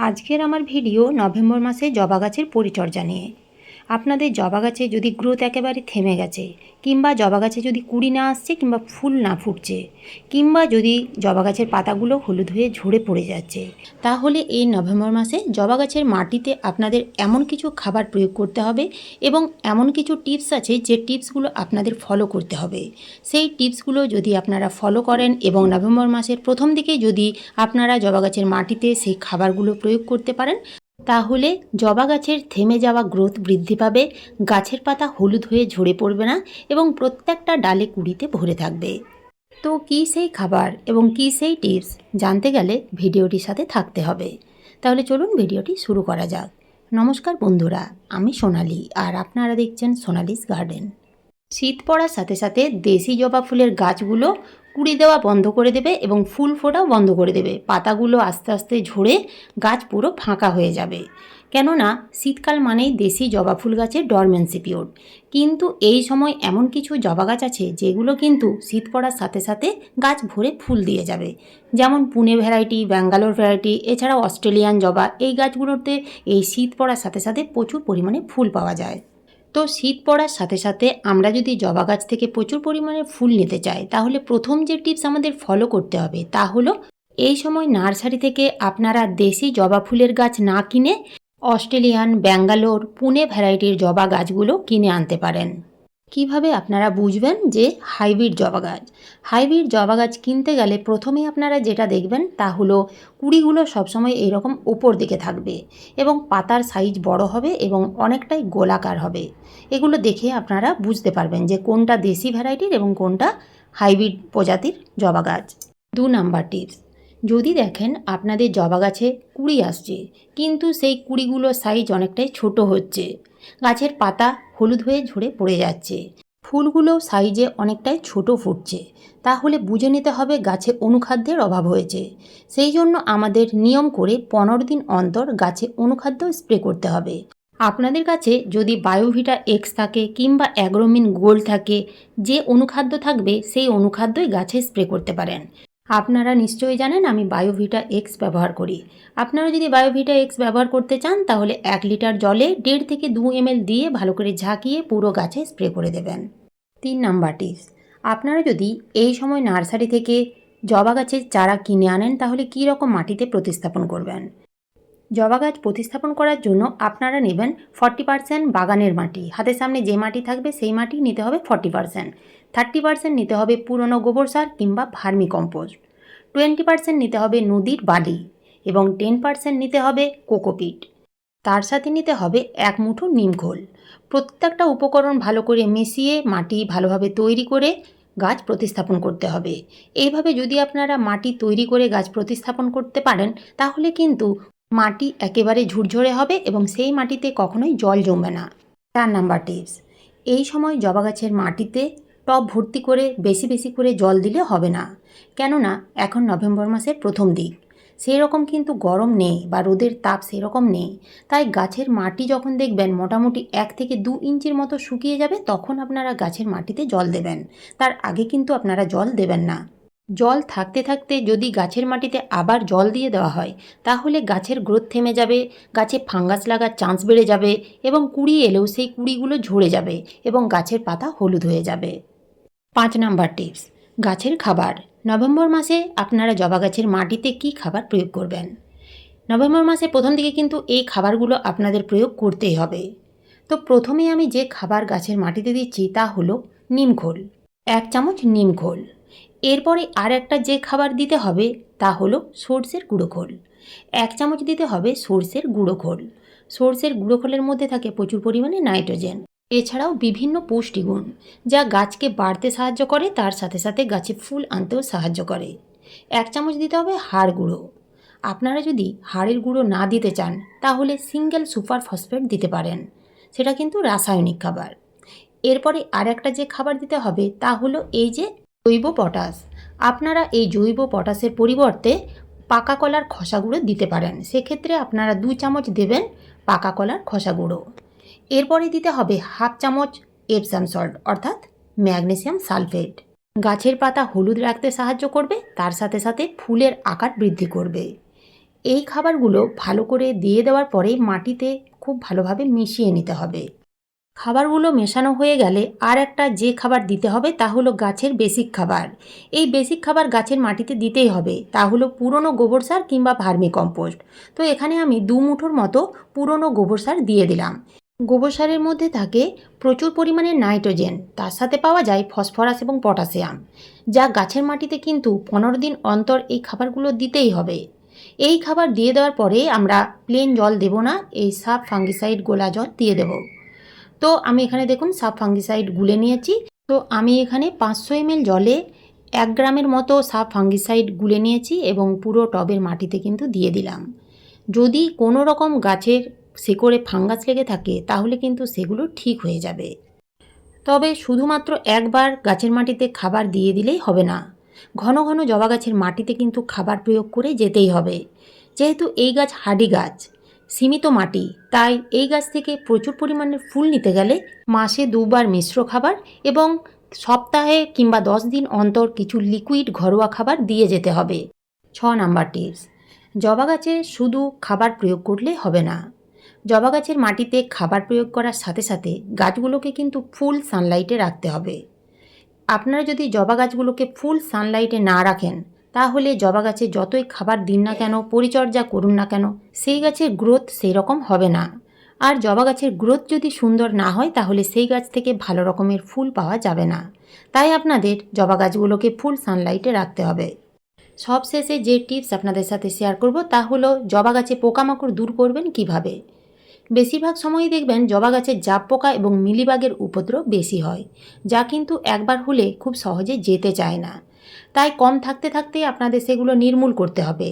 আজকের আমার video November মাসে জবা গাছের পরিচর্যা নিয়ে। আপনাদের জবা গাছে যদি গ্রোথ একেবারে থেমে গেছে, কিংবা জবা গাছে যদি কুড়ি না আসছে, কিংবা ফুল না ফুটছে, কিংবা যদি জবা গাছের পাতাগুলো হলুদ হয়ে ঝরে পড়ে যাচ্ছে, তাহলে এই নভেম্বর মাসে জবা গাছের মাটিতে আপনাদের এমন কিছু খাবার প্রয়োগ করতে হবে এবং এমন কিছু টিপস আছে যে টিপসগুলো আপনাদের ফলো করতে হবে। সেই টিপসগুলো যদি আপনারা ফলো করেন এবং নভেম্বর মাসের প্রথম দিকে যদি আপনারা জবা গাছের মাটিতে সেই খাবারগুলো প্রয়োগ করতে পারেন তাহলে জবা গাছের থেমে যাওয়া গ্রোথ বৃদ্ধি পাবে, গাছের পাতা হলুদ হয়ে ঝরে পড়বে না এবং প্রত্যেকটা ডালে কুড়িতে ভরে থাকবে। তো কী সেই খাবার এবং কী সেই টিপস জানতে গেলে ভিডিওটির সাথে থাকতে হবে। তাহলে চলুন ভিডিওটি শুরু করা যাক। নমস্কার বন্ধুরা, আমি সোনালি আর আপনারা দেখছেন সোনালিস গার্ডেন। শীত পড়ার সাথে সাথে দেশি জবা ফুলের গাছগুলো কুড়ি দেওয়া বন্ধ করে দেবে এবং ফুল ফোটাও বন্ধ করে দেবে। পাতাগুলো আস্তে আস্তে ঝরে গাছ পুরো ফাঁকা হয়ে যাবে। কেননা, শীতকাল মানেই দেশি জবা ফুল গাছের ডরমেন্সি পিরিয়ড কিন্তু এই সময় এমন কিছু জবা গাছ আছে যেগুলো কিন্তু শীত পড়ার সাথে সাথে গাছ ভরে ফুল দিয়ে যাবে। যেমন পুনে ভ্যারাইটি ব্যাঙ্গালোর ভ্যারাইটি এছাড়াও অস্ট্রেলিয়ান জবা, এই গাছগুলোতে এই শীত পড়ার সাথে সাথে প্রচুর পরিমাণে ফুল পাওয়া যায়। তো শীত পড়ার সাথে সাথে আমরা যদি জবা গাছ থেকে প্রচুর পরিমাণে ফুল নিতে চাই, তাহলে প্রথম যে টিপস আমাদের ফলো করতে হবে তা হলো, এই সময় নার্সারি থেকে আপনারা দেশি জবা ফুলের গাছ না কিনে অস্ট্রেলিয়ান, ব্যাঙ্গালোর, পুনে ভ্যারাইটির জবা গাছগুলো কিনে আনতে পারেন। কীভাবে আপনারা বুঝবেন যে হাইব্রিড জবা গাছ? হাইব্রিড জবা গাছ কিনতে গেলে প্রথমেই আপনারা যেটা দেখবেন তা হলো কুড়িগুলো সবসময় এইরকম ওপর দিকে থাকবে এবং পাতার সাইজ বড় হবে এবং অনেকটাই গোলাকার হবে। এগুলো দেখে আপনারা বুঝতে পারবেন যে কোনটা দেশি ভ্যারাইটির এবং কোনটা হাইব্রিড প্রজাতির জবা গাছ। দু নাম্বার টিপস যদি দেখেন আপনাদের জবা গাছে কুড়ি আসছে, কিন্তু সেই কুড়িগুলোর সাইজ অনেকটাই ছোট হচ্ছে। গাছের পাতা হলুদ হয়ে ঝরে পড়ে যাচ্ছে। ফুলগুলো সাইজে অনেকটাই ছোট ফুটছে। তাহলে বুঝে নিতে হবে গাছে অনুখাদ্যের অভাব হয়েছে। সেই জন্য আমাদের নিয়ম করে পনেরো দিন অন্তর গাছে অনুখাদ্য স্প্রে করতে হবে। আপনাদের কাছে যদি বায়োভিটা এক্স থাকে কিংবা অ্যাগ্রোমিন গোল্ড থাকে, যে অনুখাদ্য থাকবে সেই অনুখাদ্যই গাছে স্প্রে করতে পারেন। আপনারা নিশ্চয়ই জানেন আমি বায়োভিটা এক্স ব্যবহার করি। আপনারা যদি বায়োভিটা এক্স ব্যবহার করতে চান, তাহলে এক লিটার জলে দেড় থেকে দু এমএল দিয়ে ভালো করে ঝাঁকিয়ে পুরো গাছে স্প্রে করে দেবেন। তিন নাম্বার টিপস, আপনারা যদি এই সময় নার্সারি থেকে জবা গাছের চারা কিনে আনেন, তাহলে কী রকম মাটিতে প্রতিস্থাপন করবেন? জবা গাছ প্রতিস্থাপন করার জন্য আপনারা নেবেন ফর্টি পার্সেন্ট বাগানের মাটি। হাতের সামনে যে মাটি থাকবে, সেই মাটি নিতে হবে ফর্টি পার্সেন্ট থার্টি পার্সেন্ট নিতে হবে পুরনো গোবর সার কিংবা ভার্মি কম্পোস্ট। টোয়েন্টি পার্সেন্ট নিতে হবে নদীর বালি এবং টেন পার্সেন্ট নিতে হবে কোকোপিট। তার সাথে নিতে হবে এক মুঠো নিমখোল প্রত্যেকটা উপকরণ ভালো করে মিশিয়ে মাটি ভালোভাবে তৈরি করে গাছ প্রতিস্থাপন করতে হবে। এইভাবে যদি আপনারা মাটি তৈরি করে গাছ প্রতিস্থাপন করতে পারেন, তাহলে কিন্তু মাটি একেবারে ঝুরঝরে হবে এবং সেই মাটিতে কখনোই জল জমবে না। চার নাম্বার টিপস। এই সময় জবা গাছের মাটিতে টব ভর্তি করে বেশি বেশি করে জল দিলে হবে না। কেননা, এখন নভেম্বর মাসের প্রথম দিক। সেই রকম কিন্তু গরম নেই বা রোদের তাপ সেরকম নেই। তাই গাছের মাটি যখন দেখবেন মোটামুটি এক থেকে দু ইঞ্চির মতো শুকিয়ে যাবে, তখন আপনারা গাছের মাটিতে জল দেবেন। তার আগে কিন্তু আপনারা জল দেবেন না। জল থাকতে থাকতে যদি গাছের মাটিতে আবার জল দিয়ে দেওয়া হয়, তাহলে গাছের গ্রোথ থেমে যাবে, গাছে ফাঙ্গাস লাগার চান্স বেড়ে যাবে এবং কুড়ি এলেও সেই কুড়িগুলো ঝরে যাবে এবং গাছের পাতা হলুদ হয়ে যাবে। পাঁচ নাম্বার টিপস, গাছের খাবার। নভেম্বর মাসে আপনারা জবা গাছের মাটিতে কী খাবার প্রয়োগ করবেন? নভেম্বর মাসে প্রথম দিকে কিন্তু এই খাবারগুলো আপনাদের প্রয়োগ করতেই হবে। তো প্রথমে আমি যে খাবার গাছের মাটিতে দিচ্ছি তা হলো নিমখোল এক চামচ নিমখোল এরপরে আর একটা যে খাবার দিতে হবে তা হলো সর্ষের গুঁড়ো খোল, এক চামচ দিতে হবে সর্ষের গুঁড়ো খোল। সর্ষের গুঁড়ো খোলের মধ্যে থাকে প্রচুর পরিমাণে নাইট্রোজেন। এছাড়াও বিভিন্ন পুষ্টিগুণ যা গাছকে বাড়তে সাহায্য করে, তার সাথে সাথে গাছে ফুল আনতেও সাহায্য করে। এক চামচ দিতে হবে হাড় গুঁড়ো। আপনারা যদি হাড়ের গুঁড়ো না দিতে চান, তাহলে সিঙ্গেল সুপার ফসফেট দিতে পারেন। সেটা কিন্তু রাসায়নিক খাবার। এরপরে আর একটা যে খাবার দিতে হবে, তা হলো এই যে জৈব পটাশ। আপনারা এই জৈব পটাশের পরিবর্তে পাকা কলার খসা গুঁড়ো দিতে পারেন। সেক্ষেত্রে আপনারা দু চামচ দেবেন পাকা কলার খসা গুঁড়ো। এরপরে দিতে হবে হাফ চামচ এপসাম সল্ট, অর্থাৎ ম্যাগনেসিয়াম সালফেট। গাছের পাতা হলুদ রাখতে সাহায্য করবে, তার সাথে সাথে ফুলের আকার বৃদ্ধি করবে। এই খাবারগুলো ভালো করে দিয়ে দেওয়ার পরে মাটিতে খুব ভালোভাবে মিশিয়ে নিতে হবে। খাবারগুলো মেশানো হয়ে গেলে আর একটা যে খাবার দিতে হবে তা হলো গাছের বেসিক খাবার। এই বেসিক খাবার গাছের মাটিতে দিতেই হবে, তা হলো পুরনো গোবর সার কিংবা ভার্মি কম্পোস্ট। তো এখানে আমি দু মুঠোর মতো পুরনো গোবর সার দিয়ে দিলাম। গোবর সারের মধ্যে থাকে প্রচুর পরিমাণে নাইট্রোজেন। তার সাথে পাওয়া যায় ফসফরাস এবং পটাশিয়াম, যা গাছের মাটিতে কিন্তু পনেরো দিন অন্তর এই খাবারগুলো দিতেই হবে। এই খাবার দিয়ে দেওয়ার পরে আমরা প্লেন জল দেব না, এই সাব ফাঙ্গিসাইড গোলা জল দিয়ে দেবো। তো আমি এখানে দেখুন সাব ফাঙ্গিসাইড গুলে নিয়েছি। তো আমি এখানে পাঁচশো এমএল জলে এক গ্রামের মতো সাব ফাঙ্গিসাইড গুলে নিয়েছি এবং পুরো টবের মাটিতে কিন্তু দিয়ে দিলাম। যদি কোনো রকম গাছের শেকড়ে ফাঙ্গাস লেগে থাকে, তাহলে কিন্তু সেগুলো ঠিক হয়ে যাবে। তবে শুধুমাত্র একবার গাছের মাটিতে খাবার দিয়ে দিলেই হবে না। ঘন ঘন জবা গাছের মাটিতে কিন্তু খাবার প্রয়োগ করে যেতেই হবে। যেহেতু এই গাছ হাডি গাছ, সীমিত মাটি, তাই এই গাছ থেকে প্রচুর পরিমাণে ফুল নিতে গেলে মাসে দুবার মিশ্র খাবার এবং সপ্তাহে কিংবা দশ দিন অন্তর কিছু লিকুইড ঘরোয়া খাবার দিয়ে যেতে হবে। ছ নাম্বার টিপস, জবা গাছে শুধু খাবার প্রয়োগ করলে হবে না। জবা গাছের মাটিতে খাবার প্রয়োগ করার সাথে সাথে গাছগুলোকে কিন্তু ফুল সানলাইটে রাখতে হবে। আপনারা যদি জবা গাছগুলোকে ফুল সানলাইটে না রাখেন, তাহলে জবা গাছে যতই খাবার দিন না কেন, পরিচর্যা করুন না কেন, সেই গাছের গ্রোথ সেই রকম হবে না। আর জবা গাছের গ্রোথ যদি সুন্দর না হয়, তাহলে সেই গাছ থেকে ভালো রকমের ফুল পাওয়া যাবে না। তাই আপনাদের জবা গাছগুলোকে ফুল সানলাইটে রাখতে হবে। সবশেষে যে টিপস আপনাদের সাথে শেয়ার করব, তা হলো জবা গাছে পোকামাকড় দূর করবেন কীভাবে? বেশিরভাগ সময়ই দেখবেন জবা গাছের জাপ পোকা এবং মিলিবাগের উপদ্রব বেশি হয়, যা কিন্তু একবার হলে খুব সহজে যেতে চায় না। তাই কম থাকতে থাকতে আপনাদের সেগুলো নির্মূল করতে হবে।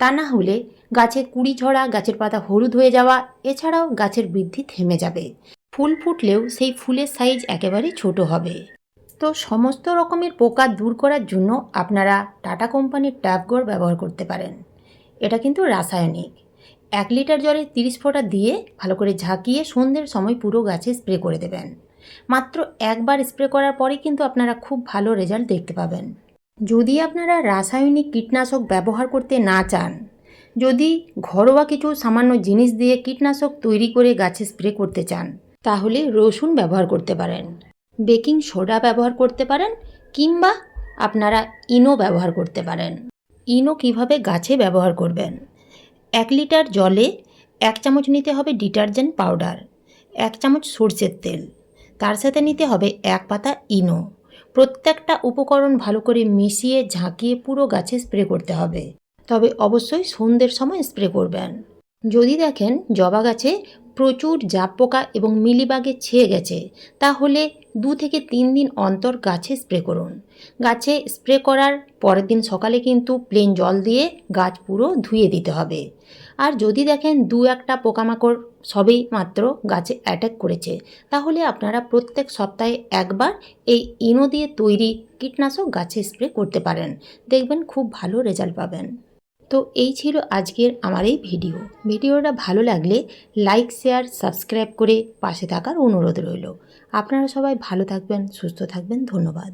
তা না হলে গাছের কুড়ি ঝরা, গাছের পাতা হলুদ হয়ে যাওয়া, এছাড়াও গাছের বৃদ্ধি থেমে যাবে। ফুল ফুটলেও সেই ফুলের সাইজ একেবারে ছোট হবে। তো সমস্ত রকমের পোকা দূর করার জন্য আপনারা টাটা কোম্পানির ট্যাপগড় ব্যবহার করতে পারেন। এটা কিন্তু রাসায়নিক। এক লিটার জলে তিরিশ ফোঁটা দিয়ে ভালো করে ঝাঁকিয়ে সন্ধ্যের সময় পুরো গাছে স্প্রে করে দেবেন। মাত্র একবার স্প্রে করার পরে কিন্তু আপনারা খুব ভালো রেজাল্ট দেখতে পাবেন। যদি আপনারা রাসায়নিক কীটনাশক ব্যবহার করতে না চান, যদি ঘরোয়া কিছু সামান্য জিনিস দিয়ে কীটনাশক তৈরি করে গাছে স্প্রে করতে চান, তাহলে রসুন ব্যবহার করতে পারেন, বেকিং সোডা ব্যবহার করতে পারেন, কিংবা আপনারা ইনো ব্যবহার করতে পারেন। ইনো কীভাবে গাছে ব্যবহার করবেন? এক লিটার জলে এক চামচ নিতে হবে ডিটারজেন্ট পাউডার, এক চামচ সর্ষের তেল। তার সাথে নিতে হবে এক পাতা ইনো। প্রত্যেকটা উপকরণ ভালো করে মিশিয়ে ঝাঁকিয়ে পুরো গাছে স্প্রে করতে হবে। তবে অবশ্যই সন্ধ্যের সময় স্প্রে করবেন। যদি দেখেন জবা গাছে প্রচুর জাপ পোকা এবং মিলিবাগে ছেয়ে গেছে, তাহলে দু থেকে তিন দিন অন্তর গাছে স্প্রে করুন। গাছে স্প্রে করার পরের দিন সকালে কিন্তু প্লেন জল দিয়ে গাছ পুরো ধুয়ে দিতে হবে। আর যদি দেখেন দু একটা পোকামাকড় সবেই মাত্র গাছে অ্যাটাক করেছে, তাহলে আপনারা প্রত্যেক সপ্তাহে একবার এই ইনো দিয়ে তৈরি কীটনাশক গাছে স্প্রে করতে পারেন। দেখবেন খুব ভালো রেজাল্ট পাবেন। তো এই ছিল আজকের আমার এই ভিডিও। ভিডিওটা ভালো লাগলে লাইক শেয়ার সাবস্ক্রাইব করে পাশে থাকার অনুরোধ রইল। আপনারা সবাই ভালো থাকবেন, সুস্থ থাকবেন, ধন্যবাদ।